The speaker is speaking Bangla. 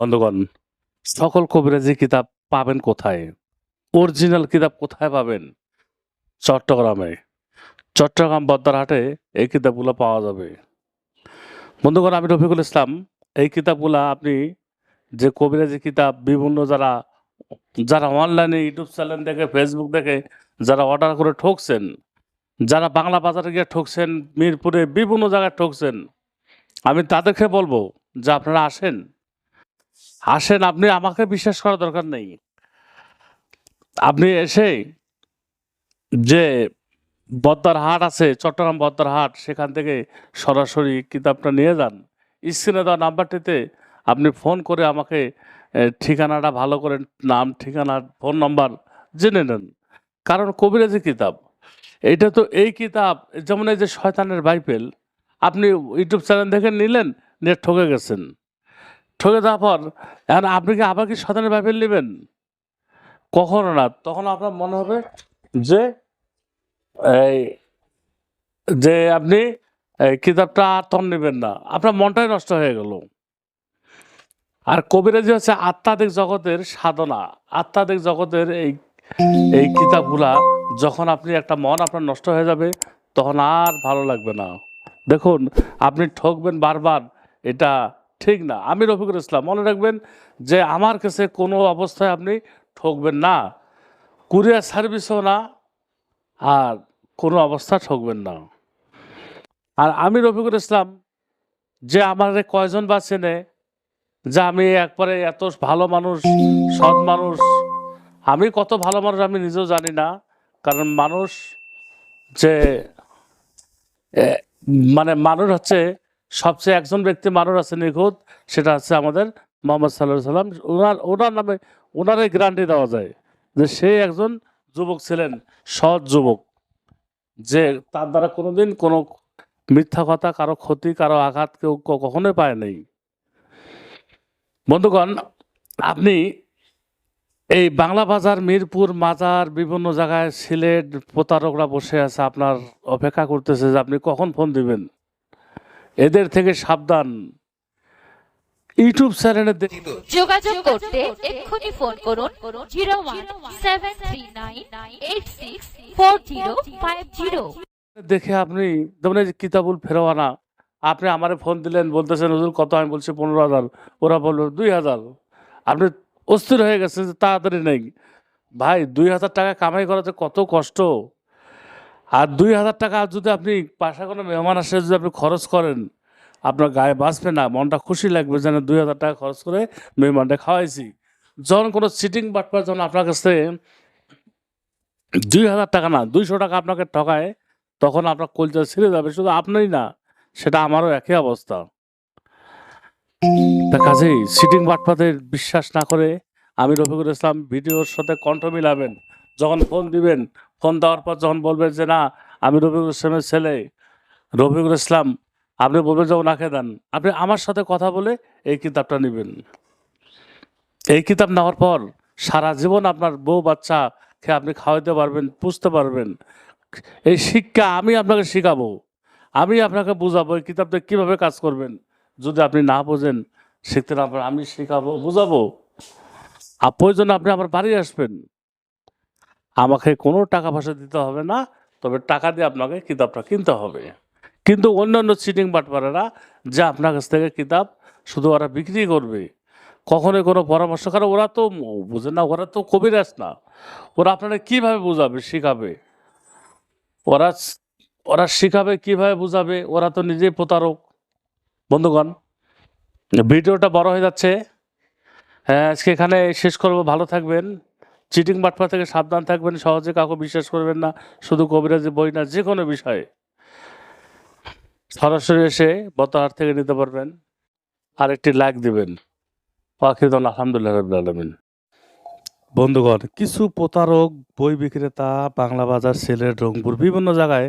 বন্ধুগণ, সকল কবিরাজি কিতাব পাবেন কোথায়? অরিজিনাল কিতাব কোথায় পাবেন? চট্টগ্রামে। চট্টগ্রাম বদ্দারহাটে এই কিতাবগুলো পাওয়া যাবে। বন্ধুগণ, আমি রফিকুল ইসলাম, এই কিতাবগুলা আপনি যে কবিরাজি কিতাব, বিভিন্ন যারা যারা অনলাইনে ইউটিউব চ্যানেল দেখে ফেসবুক দেখে, যারা অর্ডার করে ঠকছেন, যারা বাংলা বাজারে গিয়ে ঠকছেন, মিরপুরে বিভিন্ন জায়গায় ঠকছেন, আমি তাদেরকে বলব যে আপনারা আসেন। আসেন আপনি আমাকে বিশ্বাস করার দরকার নেই। আপনি এসে যে বদ্দার হাট আছে, চট্টগ্রাম বদ্দার হাট, সেখান থেকে সরাসরি কিতাবটা নিয়ে যান। স্ক্রিনে দেওয়া নাম্বারটিতে আপনি ফোন করে আমাকে ঠিকানাটা ভালো করে, নাম, ঠিকানা, ফোন নাম্বার জেনে নেন। কারণ কবিরাজি কিতাব, এটা তো এই কিতাব, যেমন এই যে শয়তানের বাইবেল আপনি ইউটিউব চ্যানেল দেখে নিলেন, নিয়ে ঠকে গেছেন। ঠকে যাওয়ার পর, এখন আপনি কি আবার কি শয়তানের বাইবেল নেবেন? কখনো না, তখন আপনার মনে হবে যে, এই, যে আপনি কিতাবটা আর তখন নেবেন না। আপনার মনটাই নষ্ট হয়ে গেল। আর কবিরাজি হচ্ছে আত্মাদিক জগতের সাধনা। আত্মাদিক জগতের এই এই কিতাবগুলা যখন আপনি একটা মন আপনার নষ্ট হয়ে যাবে, তখন আর ভালো লাগবে না। দেখুন, আপনি ঠকবেন বারবার, এটা ঠিক না। আমি রফিকুল ইসলাম, মনে রাখবেন যে আমার কাছে কোনো অবস্থায় আপনি ঠকবেন না। কুরিয়ার সার্ভিসও না, আর কোনো অবস্থা ঠকবেন না। আর আমি রফিকুল ইসলাম, যে আমার কয়জন বা চেনে, যে আমি একবারে এত ভালো মানুষ, সৎ মানুষ, আমি কত ভালো মানুষ আমি নিজেও জানি না। কারণ মানুষ যে মানে মানুষ হচ্ছে সবচেয়ে একজন ব্যক্তি মানুষ আছে নিখুঁত, সেটা হচ্ছে আমাদের মোহাম্মদ সাল্লাহ সাল্লাম। ওনার ওনার নামে, ওনারই গ্যারান্টি দেওয়া যায় যে সে একজন যুবক ছিলেন, সৎ যুবক, যে তার দ্বারা কোনোদিন কোনো মিথ্যা কথা, কারও ক্ষতি, কারও আঘাত কেউ কখনোই পায় নাই। বন্ধুগণ, আপনি এই বাংলা বাজার, মিরপুর মাজার, বিভিন্ন জায়গায় সিলেট প্রতারকরা বসে আছে, আপনার অপেক্ষা করতেছে যে আপনি কখন ফোন দিবেন? এদের থেকে সাবধান। ইউটিউব চ্যানেলে যোগাযোগ করতে এক্ষুনি ফোন করুন zero one seven three nine eight six four zero five zero. দেখে আপনি যেমন কিতাবুল ফেরোয়ানা আপনি আমারে ফোন দিলেন বলতেছেন হুজুর কত? আমি বলছি পনেরো হাজার। ওরা বলল দুই হাজার। আপনি অস্থির হয়ে গেছে যে তাড়াতাড়ি নেই। ভাই দুই হাজার টাকা কামাই করাতে কত কষ্ট। আর দুই হাজার টাকা যদি আপনি পাশা কোনো মেহমান আসে, যদি আপনি খরচ করেন, আপনার গায়ে বাঁচবে না, মনটা খুশি লাগবে যেন দুই হাজার টাকা খরচ করে মেহমানটা খাওয়াইছি। যখন কোনো সিটিং বাটপার যখন আপনার কাছে দুই হাজার টাকা না, দুইশো টাকা আপনাকে ঠকায়, তখন আপনার কলচা ছিঁড়ে যাবে, শুধু আপনারই না, সেটা আমারও একই অবস্থা। তা কাজেই সিটিং বাটপাদের বিশ্বাস না করে আমি রফিকুল ইসলাম ভিডিওর সাথে কণ্ঠ মিলাবেন, যখন ফোন দিবেন ফোন দেওয়ার পর যখন বলবেন যে, না, আমি রফিকুল ইসলামের ছেলে, রফিকুল ইসলাম, আপনি বলবেন যে ওনাকে দেন। আপনি আমার সাথে কথা বলে এই কিতাবটা নেবেন। এই কিতাব নেওয়ার পর সারা জীবন আপনার বউ বাচ্চাকে আপনি খাওয়াতে পারবেন, পুষতে পারবেন। এই শিক্ষা আমি আপনাকে শেখাবো। আমি আপনাকে বুঝাবো এই কিতাবটা কীভাবে কাজ করবেন। যদি আপনি না বোঝেন শিখতে না পারেন আমি শেখাবো, বুঝাবো। আর প্রয়োজনে আপনি আমার বাড়ি আসবেন। আমাকে কোনো টাকা পয়সা দিতে হবে না, তবে টাকা দিয়ে আপনাকে কিতাবটা কিনতে হবে। কিন্তু অন্যান্য চিটিং বাটপারেরা যা আপনার কাছ থেকে কিতাব শুধু ওরা বিক্রি করবে। কখনোই কোনো পরামর্শ কারণ ওরা তো বুঝে না, ওরা তো কবিরাজ না। ওরা আপনারা কীভাবে বোঝাবে, শেখাবে? ওরা ওরা শিখাবে কীভাবে বোঝাবে, ওরা তো নিজেই প্রতারক। বন্ধুগণ, ভিডিওটা বড় হয়ে যাচ্ছে। হ্যাঁ আজকে এখানে শেষ করব, ভালো থাকবেন। চিটিং বাটপা থেকে সাবধান থাকবেন, সহজে কাউকে বিশ্বাস করবেন না, শুধু কবিরাজি বই না, যে কোনো বিষয়ে। সরাসরি এসে বতহার থেকে নিতে পারবেন। আর একটি লাইক দিবেন। পাখিদন আলহামদুলিল্লাহ বন্ধুগণ, কিছু প্রতারক, বই বিক্রেতা, বাংলা বাজার সিলেট রংপুর, বিভিন্ন জায়গায়